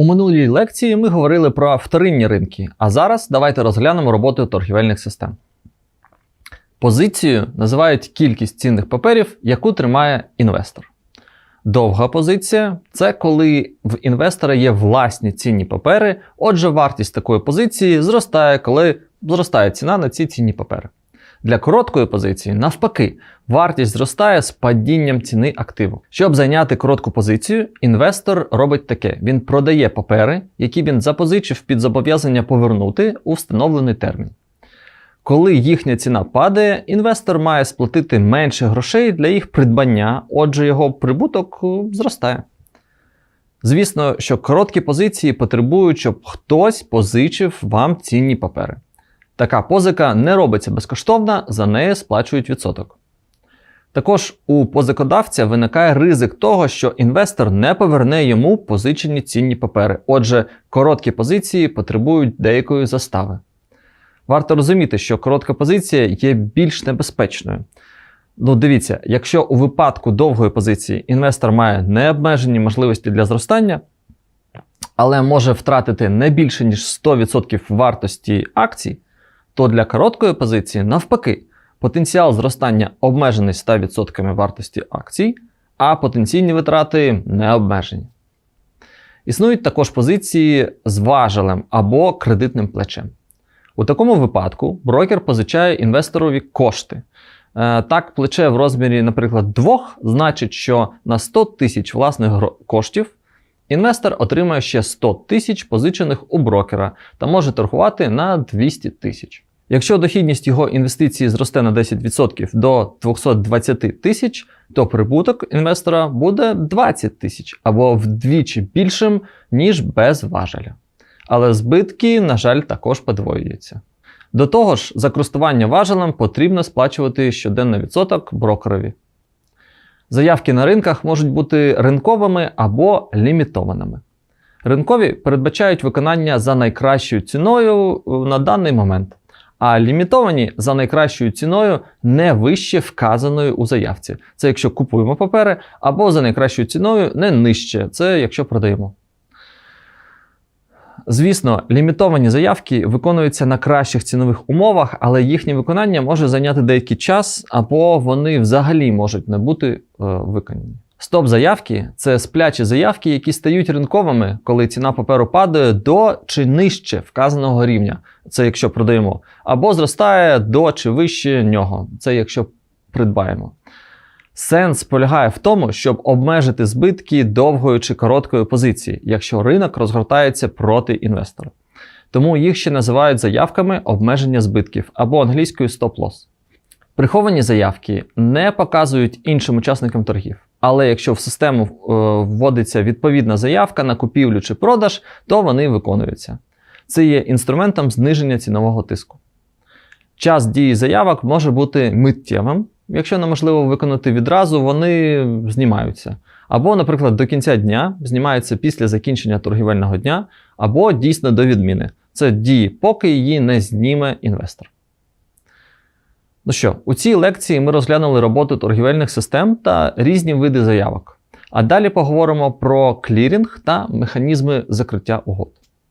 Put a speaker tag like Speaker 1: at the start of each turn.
Speaker 1: У минулій лекції ми говорили про вторинні ринки, а зараз давайте розглянемо роботу торгівельних систем. Позицією називають кількість цінних паперів, яку тримає інвестор. Довга позиція це коли в інвестора є власні цінні папери, отже, вартість такої позиції зростає, коли зростає ціна на ці цінні папери. Для короткої позиції, навпаки, вартість зростає з падінням ціни активу. Щоб зайняти коротку позицію, інвестор робить таке: він продає папери, які він запозичив під зобов'язання повернути у встановлений термін. Коли їхня ціна падає, інвестор має сплатити менше грошей для їх придбання, отже, його прибуток е, зростає. Звісно, що короткі позиції потребують, щоб хтось позичив вам цінні папери. Така позика не робиться безкоштовна, за неї сплачують відсоток. Також у позикодавця виникає ризик того, що інвестор не поверне йому позичені цінні папери. Отже, короткі позиції потребують деякої застави. Варто розуміти, що коротка позиція є більш небезпечною. Ну, дивіться, якщо у випадку довгої позиції інвестор має необмежені можливості для зростання, але може втратити не більше ніж 100% вартості акцій, то для короткої позиції, навпаки, потенціал зростання обмежений 100% вартості акцій, а потенційні витрати не обмежені. Існують також позиції з важелем або кредитним плечем. У такому випадку брокер позичає інвесторові кошти. Е, Так, плече в розмірі, наприклад, 2 значить, що на 100 тисяч власних коштів інвестор отримає ще 100 тисяч позичених у брокера та може торгувати на 200 тисяч. Якщо дохідність його інвестиції зросте на 10% до 220 тисяч, то прибуток інвестора буде 20 тисяч або вдвічі більшим, ніж без важеля. Але збитки, на жаль, також подвоюються. До того ж, за користування важелем потрібно сплачувати щоденний відсоток брокерові. Заявки на ринках можуть бути ринковими або лімітованими. Ринкові передбачають виконання за найкращою ціною е, на даний момент, а лімітовані за найкращою ціною не вище вказаної у заявці. Це якщо купуємо папери, або за найкращою ціною не нижче, це якщо продаємо. Звісно, лімітовані заявки виконуються на кращих цінових умовах, але їхнє виконання може зайняти деякий час, або вони взагалі можуть не бути е, виконані. Стоп-заявки це сплячі заявки, які стають ринковими, коли ціна паперу падає до чи нижче вказаного рівня. Це якщо продаємо, або зростає до чи вище нього. Це якщо придбаємо. Сенс полягає в тому, щоб обмежити збитки довгої чи короткої позиції, якщо ринок розгортається проти інвестора. Тому їх ще називають заявками обмеження збитків або англійською стоп-лосс. Приховані заявки не показують іншим учасникам торгів. Але якщо в систему е, вводиться відповідна заявка на купівлю чи продаж, то вони виконуються. Це є інструментом зниження цінового тиску. Час дії заявок може бути миттєвим. Якщо неможливо виконати відразу, вони знімаються. Або, наприклад, до кінця дня знімаються після закінчення торгівельного дня, або дійсно до відміни. Це дії, поки її не зніме інвестор. Ну що, у цій лекції ми розглянули роботу торгівельних систем та різні види заявок. А далі поговоримо про клірінг та механізми закриття угод.